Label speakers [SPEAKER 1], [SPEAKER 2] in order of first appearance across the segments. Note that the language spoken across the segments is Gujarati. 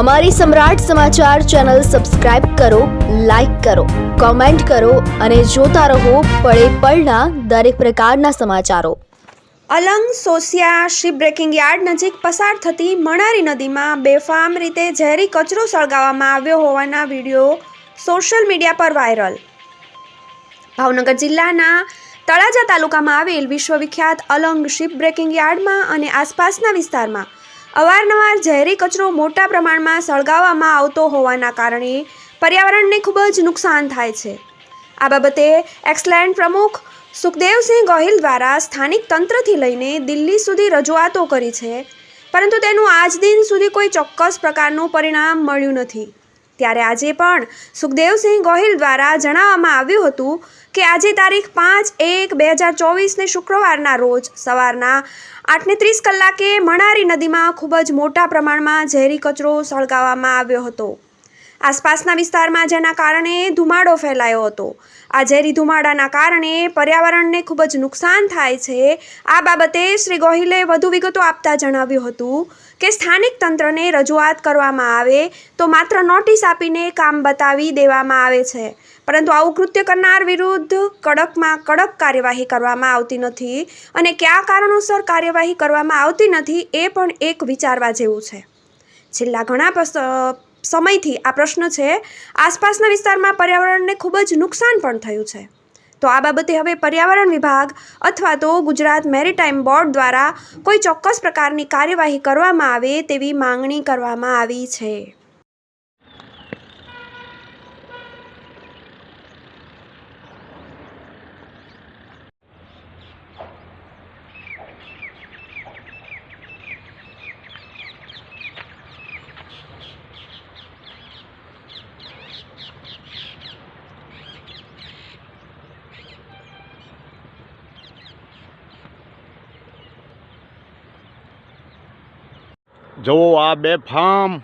[SPEAKER 1] અમારી સમ્રાટ સમાચાર ચેનલ સબસ્ક્રાઇબ કરો, લાઇક કરો, કોમેન્ટ કરો અને જોતા રહો પળે પળના દરેક પ્રકારના સમાચારો.
[SPEAKER 2] Alang Sosiya ship breaking yard નજીક પસાર થતી મણારી નદીમાં બેફામ રીતે ઝેરી કચરો સળગાવવામાં આવ્યો હોવાના વીડિયો સોશિયલ મીડિયા પર વાયરલ. ભાવનગર જિલ્લાના તળાજા તાલુકામાં આવેલ વિશ્વવિખ્યાત અલંગ શિપ બ્રેકિંગ યાર્ડમાં અને આસપાસના વિસ્તારમાં અવારનવાર ઝેરી કચરો મોટા પ્રમાણમાં સળગાવવામાં આવતો હોવાના કારણે પર્યાવરણને ખૂબ જ નુકસાન થાય છે. આ બાબતે એક્સલેન્ડ પ્રમુખ સુખદેવસિંહ ગોહિલ દ્વારા સ્થાનિક તંત્રથી લઈને દિલ્હી સુધી રજૂઆતો કરી છે, પરંતુ તેનું આજ દિન સુધી કોઈ ચોક્કસ પ્રકારનું પરિણામ મળ્યું નથી. ત્યારે આજે પણ સુખદેવસિંહ ગોહિલ દ્વારા જણાવવામાં આવ્યું હતું કે આજે તારીખ પાંચ એક બે હજાર ચોવીસને શુક્રવારના રોજ સવારના આઠને ત્રીસ કલાકે મણારી નદીમાં ખૂબ જ મોટા પ્રમાણમાં ઝેરી કચરો સળગાવવામાં આવ્યો હતો. આસપાસના વિસ્તારમાં જેના કારણે ધુમાડો ફેલાયો હતો. આ ઝેરી ધુમાડાના કારણે પર્યાવરણને ખૂબ જ નુકસાન થાય છે. આ બાબતે શ્રી ગોહિલે વધુ વિગતો આપતા જણાવ્યું હતું કે સ્થાનિક તંત્રને રજૂઆત કરવામાં આવે તો માત્ર નોટિસ આપીને કામ બતાવી દેવામાં આવે છે. પરંતુ આવું કૃત્ય કરનાર વિરુદ્ધ કડકમાં કડક કાર્યવાહી કરવામાં આવતી નથી અને કયા કારણોસર કાર્યવાહી કરવામાં આવતી નથી એ પણ એક વિચારવા જેવું છે. છેલ્લા ઘણા સમયથી આ પ્રશ્ન છે, આસપાસના વિસ્તારમાં પર્યાવરણને ખૂબ જ નુકસાન પણ થયું છે. તો આ બાબતે હવે પર્યાવરણ વિભાગ અથવા તો ગુજરાત મેરીટાઈમ બોર્ડ દ્વારા કોઈ ચોક્કસ પ્રકારની કાર્યવાહી કરવામાં આવે તેવી માંગણી કરવામાં આવી છે.
[SPEAKER 3] જુઓ આ બે ફાર્મ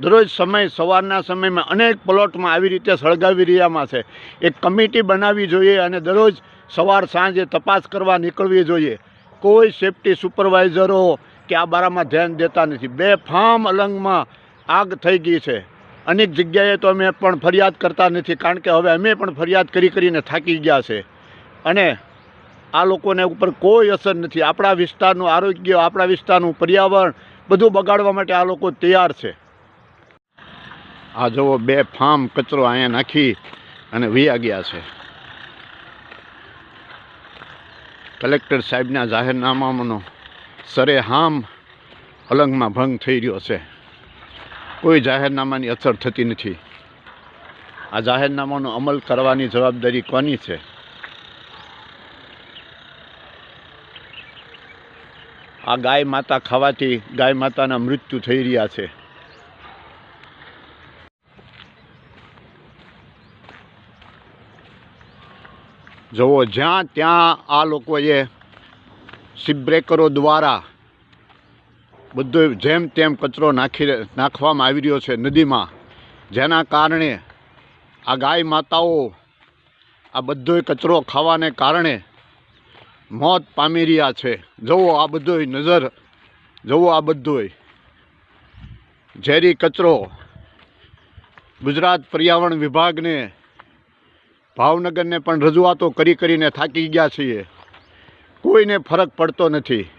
[SPEAKER 3] દરરોજ સમય, સવારના સમયમાં અનેક પ્લોટમાં આવી રીતે સળગાવી રહ્યામાં છે. એક કમિટી બનાવવી જોઈએ અને દરરોજ સવાર, સાંજે તપાસ કરવા નીકળવી જોઈએ. કોઈ સેફટી સુપરવાઇઝરો કે આ બારામાં ધ્યાન દેતા નથી. બે ફાર્મ અલંગમાં આગ થઈ ગઈ છે. અનેક જગ્યાએ તો અમે પણ ફરિયાદ કરતા નથી, કારણ કે હવે અમે પણ ફરિયાદ કરી કરીને થાકી ગયા છે. અને આ લોકોને ઉપર કોઈ અસર નથી. આપણા વિસ્તારનું આરોગ્ય, આપણા વિસ્તારનું પર્યાવરણ બધું બગાડવા માટે આ લોકો તૈયાર છે. આ જુઓ, બે ફાર્મ કચરો અહીંયા નાખી અને વૈયા ગયા છે. કલેક્ટર સાહેબના જાહેરનામાનો સરેહામ અલંગમાં ભંગ થઈ રહ્યો છે. કોઈ જાહેરનામાની અસર થતી નથી. આ જાહેરનામાનો અમલ કરવાની જવાબદારી કોની છે? આ ગાય માતા ખાવાથી ગાય માતાના મૃત્યુ થઈ રહ્યા છે. જુઓ, જ્યાં ત્યાં આ લોકોએ બ્રેકરો દ્વારા બધો જેમ તેમ કચરો નાખી નાખવામાં આવી રહ્યો છે નદીમાં, જેના કારણે આ ગાય માતાઓ આ બધો કચરો ખાવાને કારણે મોત પામી રહ્યા છે. જુઓ આ બધોય નજર. જુઓ આ બધોય. ઝેરી કચરો. ગુજરાત પર્યાવરણ વિભાગને, ભાવનગરને પણ રજૂઆતો કરી કરીને થાકી ગયા છીએ. કોઈને ફરક પડતો નથી.